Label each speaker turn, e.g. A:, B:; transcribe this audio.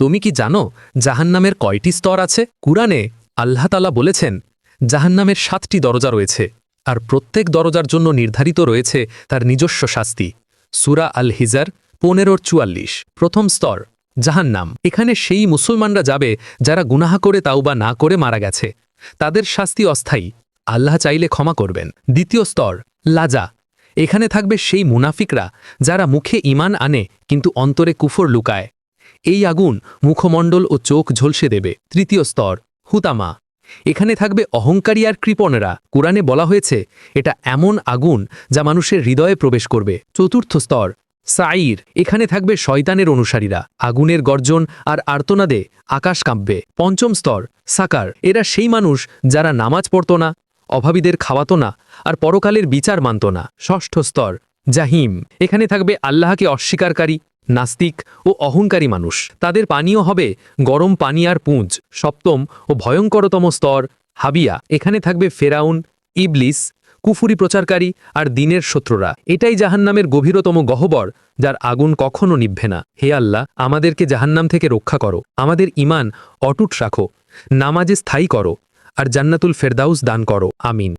A: তুমি কি জানো জাহান্নামের কয়টি স্তর আছে? কুরআনে আল্লাহ তালা বলেছেন, জাহান্নামের সাতটি দরজা রয়েছে, আর প্রত্যেক দরজার জন্য নির্ধারিত রয়েছে তার নিজস্ব শাস্তি। সুরা আল হিজার পনেরোর চুয়াল্লিশ, প্রথম স্তর, জাহান্নাম। এখানে সেই মুসলমানরা যাবে যারা গুনাহা করে, তাওবা না করে মারা গেছে। তাদের শাস্তি অস্থায়ী, আল্লাহ চাইলে ক্ষমা করবেন। দ্বিতীয় স্তর, লাজা। এখানে থাকবে সেই মুনাফিকরা যারা মুখে ইমান আনে, কিন্তু অন্তরে কুফর লুকায়। এই আগুন মুখমণ্ডল ও চোখ ঝলসে দেবে। তৃতীয় স্তর, হুতামা। এখানে থাকবে অহংকারী আর কৃপণেরা। কোরআনে বলা হয়েছে, এটা এমন আগুন যা মানুষের হৃদয়ে প্রবেশ করবে। চতুর্থ স্তর সাইর এখানে থাকবে শয়তানের অনুসারীরা। আগুনের গর্জন আর আর্তনাদে আকাশ কাঁপবে। পঞ্চম স্তর, সাকার। এরা সেই মানুষ যারা নামাজ পড়ত না, অভাবীদের খাওয়াত না আর পরকালের বিচার মানত না। ষষ্ঠ স্তর, জাহিম। এখানে থাকবে আল্লাহকে অস্বীকারী নাস্তিক ও অহংকারী মানুষ। তাদের পানীয় হবে গরম পানি আর পুঁজ, সপ্তম ও ভয়ঙ্করতম স্তর হাবিয়া। এখানে থাকবে ফেরাউন, ইবলিস, কুফুরি প্রচারকারী আর দিনের শত্রুরা। এটাই জাহান্নামের গভীরতম গহ্বর, যার আগুন কখনো নিভবে না। হে আল্লাহ, আমাদেরকে জাহান্নাম থেকে রক্ষা করো। আমাদের ইমান অটুট রাখো। নামাজে স্থায়ী করো। আর জান্নাতুল ফেরদাউস দান করো। আমিন।